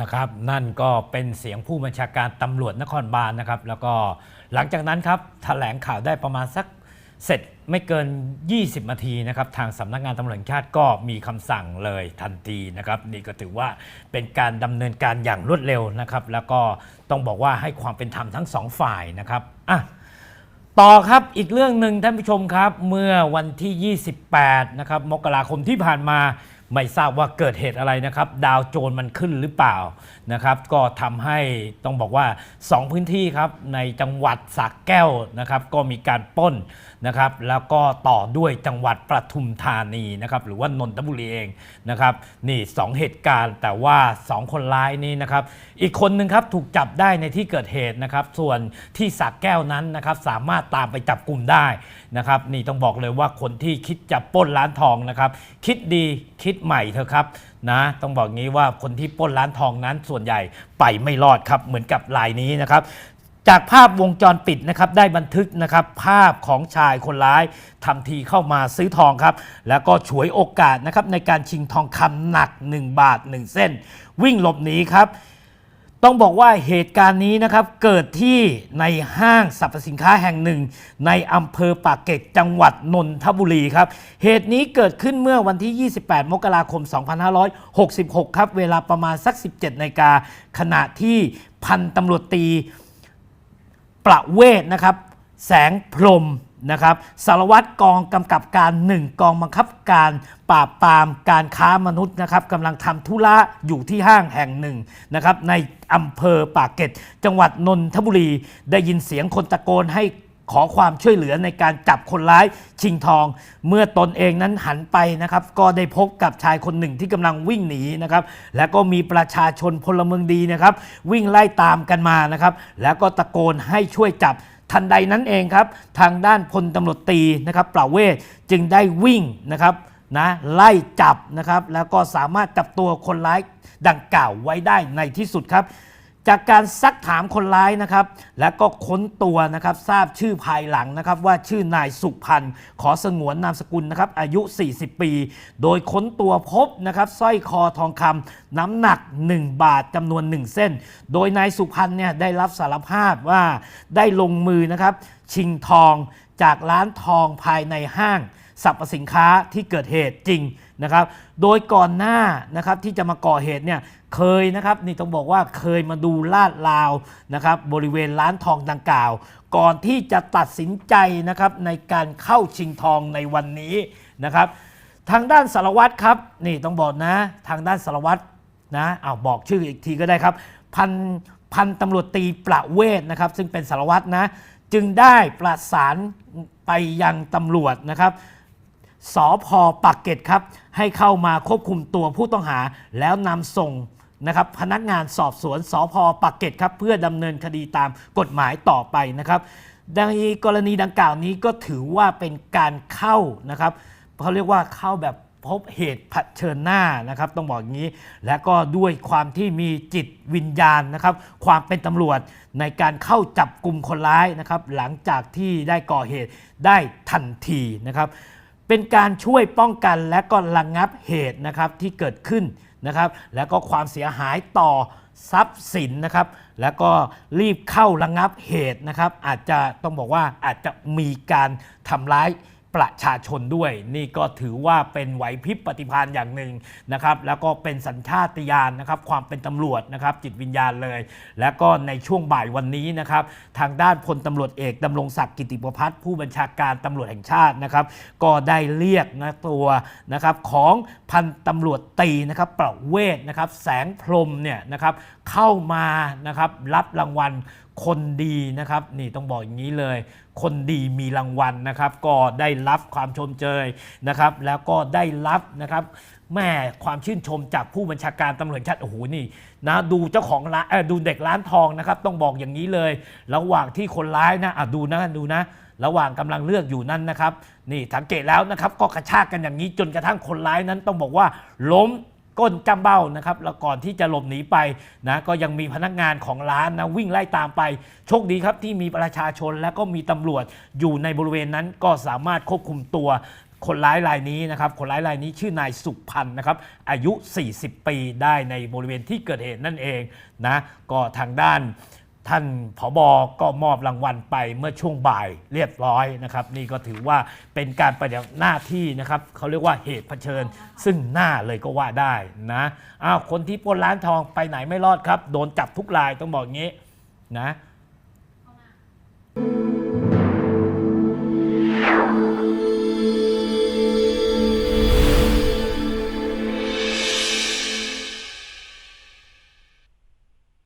นะครับ นั่นก็เป็นเสียงผู้บัญชาการตำรวจนครบาลนะครับ แล้วก็หลังจากนั้นครับแถลงข่าวได้ประมาณสักเสร็จไม่เกิน 20 นาทีนะครับ ทางสำนักงานตำรวจแห่งชาติก็มีคำสั่งเลยทันทีนะครับ นี่ก็ถือว่าเป็นการดำเนินการอย่างรวดเร็วนะครับ แล้วก็ต้องบอกว่าให้ความเป็นธรรมทั้งสองฝ่ายนะครับอะต่อครับอีกเรื่องหนึ่งท่านผู้ชมครับ เมื่อวันที่ 28 นะครับมกราคมที่ผ่านมา ไม่ทราบว่าเกิดเหตุอะไรนะครับ ดาวโจนมันขึ้นหรือเปล่านะครับ ก็ทำให้ต้องบอกว่า 2 พื้นที่ครับในจังหวัดสระแก้วนะครับ ก็มีการป้นนะครับ แล้วก็ต่อด้วยจังหวัดประทุมธานีนะครับ หรือว่านนทบุรีเองนะครับ นี่ 2 เหตุการณ์แต่ว่า 2 คนร้ายนี้นะครับ อีกคนหนึ่งครับถูกจับได้ในที่เกิดเหตุนะครับ ส่วนที่สระแก้วนั้นนะครับสามารถตามไปจับกลุ่มได้นะครับ นี่ต้องบอกเลยว่าคนที่คิดจะป้นร้านทองนะครับ คิดดีคิดใหม่เถอะครับนะต้องบอกงี้ว่าคนที่ปล้นร้านทองนั้นส่วนใหญ่ไปไม่รอดครับเหมือนกับรายนี้นะครับจากภาพวงจรปิดนะครับได้บันทึกนะครับภาพของชายคนร้ายทำทีเข้ามาซื้อทองครับ แล้วก็ฉวยโอกาสนะครับในการชิงทองคำหนัก 1 บาท 1 เส้น วิ่งหลบหนีครับ ต้องบอกว่าเหตุการณ์นี้นะครับเกิดที่ในห้างสรรพสินค้าแห่งหนึ่ง ในอำเภอปากเกร็ดจังหวัดนนทบุรีครับ เหตุนี้เกิดขึ้นเมื่อวันที่ 28 มกราคม 2566 ครับ เวลาประมาณสัก 17นาฬิกาขณะที่พันตำรวจตีประเวศนะครับ แสงพรม นะครับสารวัตรกองกำกับการ 1 กองบังคับการปราบปรามการค้ามนุษย์นะครับกำลังทำธุระอยู่ที่ห้างแห่งหนึ่งนะครับในอำเภอปากเกร็ดจังหวัดนนทบุรี ได้ยินเสียงคนตะโกนให้ขอความช่วยเหลือในการจับคนร้ายชิงทอง เมื่อตนเองนั้นหันไปนะครับ ก็ได้พบกับชายคนหนึ่งที่กำลังวิ่งหนีนะครับ แล้วก็มีประชาชนพลเมืองดีนะครับ วิ่งไล่ตามกันมานะครับ แล้วก็ตะโกนให้ช่วยจับ ทันใดนั้นเองครับทางด้านพลตำรวจตีนะครับปราเวศจึงได้วิ่งนะครับนะไล่จับนะครับแล้วก็สามารถจับตัวคนร้ายดังกล่าวไว้ได้ในที่สุดครับ จากการซักถามคนร้ายนะครับ แล้วก็ค้นตัวนะครับทราบชื่อภายหลังนะครับ ว่าชื่อนายสุพันธ์ขอสงวนนามสกุลนะครับ อายุ 40 ปี โดยค้นตัวพบนะครับสร้อยคอทองคำน้ำหนัก 1 บาทจำนวน 1 เส้น โดยนายสุพันธ์เนี่ยได้รับสารภาพว่าได้ลงมือนะครับชิงทองจากร้านทองภายในห้างสรรพสินค้าที่เกิดเหตุจริงนะครับ โดยก่อนหน้านะครับที่จะมาก่อเหตุเนี่ย เคยนะครับนี่ต้องบอกว่าเคยมาดูลาดลาวนะครับบริเวณร้านทองดังกล่าว ก่อนที่จะตัดสินใจนะครับในการเข้าชิงทองในวันนี้นะครับ ทางด้านสารวัตรครับนี่ต้องบอกนะทางด้านสารวัตรนะเอาบอกชื่ออีกทีก็ได้ครับ พันพันตำรวจตีประเวศนะครับ ซึ่งเป็นสารวัตรนะจึงได้ประสานไปยังตำรวจนะครับสอพอปากเกร็ดครับ ให้เข้ามาควบคุมตัวผู้ต้องหาแล้วนำส่ง นะครับพนักงานสอบสวนสอพอปากเกร็ดครับเพื่อดำเนินคดีตามกฎหมายต่อไปนะครับดังนี้กรณีดังกล่าวนี้ก็ถือว่าเป็นการเข้านะครับเขาเรียกว่าเข้าแบบพบเหตุเผชิญหน้านะครับ ต้องบอกอย่างนี้ และก็ด้วยความที่มีจิตวิญญาณนะครับ ความเป็นตำรวจในการเข้าจับกลุ่มคนร้ายนะครับ หลังจากที่ได้ก่อเหตุได้ทันทีนะครับ เป็นการช่วยป้องกันและก็ระงงับเหตุนะครับที่เกิดขึ้น นะครับ แล้วก็ความเสียหายต่อทรัพย์สินนะครับ แล้วก็รีบเข้าระงงับเหตุนะครับ อาจจะต้องบอกว่าอาจจะมีการทำร้าย ประชาชนด้วย นี่ก็ถือว่าเป็นไหวพริบปฏิภาณอย่างหนึ่งนะครับแล้วก็เป็นสัญชาติญาณนะครับความเป็นตำรวจนะครับจิตวิญญาณเลย แล้วก็ในช่วงบ่ายวันนี้นะครับทางด้านพลตำรวจเอกดำรงศักดิ์กิติประพัฒน์ผู้บัญชาการตำรวจแห่งชาตินะครับก็ได้เรียกนะตัวนะครับของพันตำรวจตีนะครับประเวศนะครับแสงพรมเนี่ยนะครับเข้ามานะครับรับรางวัล คนดีนะครับนี่ต้องบอกอย่างนี้เลย คนดีมีรางวัลนะครับ ก็ได้รับความชมเชยนะครับ แล้วก็ได้รับนะครับแม่ความชื่นชมจากผู้บัญชาการตำรวจชาติโอ้โหนี่นะดูเจ้าของร้านดูเด็กร้านทองนะครับ ต้องบอกอย่างนี้เลย ระหว่างที่คนร้ายนะอะดูนะดูนะ ระหว่างกำลังเลือกอยู่นั่นนะครับ นี่สังเกตแล้วนะครับ ก็กระชากกันอย่างนี้จนกระทั่งคนร้ายนั้นต้องบอกว่าล้ม ก้นจำเบ้านะครับแล้วก่อนที่จะหลบหนีไปนะก็ยังมีพนักงานของร้านนะวิ่งไล่ตามไป โชคดีครับที่มีประชาชนและก็มีตำรวจอยู่ในบริเวณนั้นก็สามารถควบคุมตัวคนร้ายรายนี้นะครับ คนร้ายรายนี้ชื่อนายสุพันธ์นะครับ อายุ 40 ปีได้ในบริเวณที่เกิดเหตุนั่นเองนะ ก็ทางด้าน ท่านผบก็มอบรางวัลไปเมื่อช่วงบ่ายเรียบร้อยนะครับ นี่ก็ถือว่าเป็นการปฏิบัติหน้าที่นะครับเขาเรียกว่าเหตุเผชิญ ซึ่งหน้าเลยก็ว่าได้นะอ้าวคนที่ปล้นร้านทองไปไหนไม่รอดครับ โดนจับทุกรายต้องบอกงี้นะ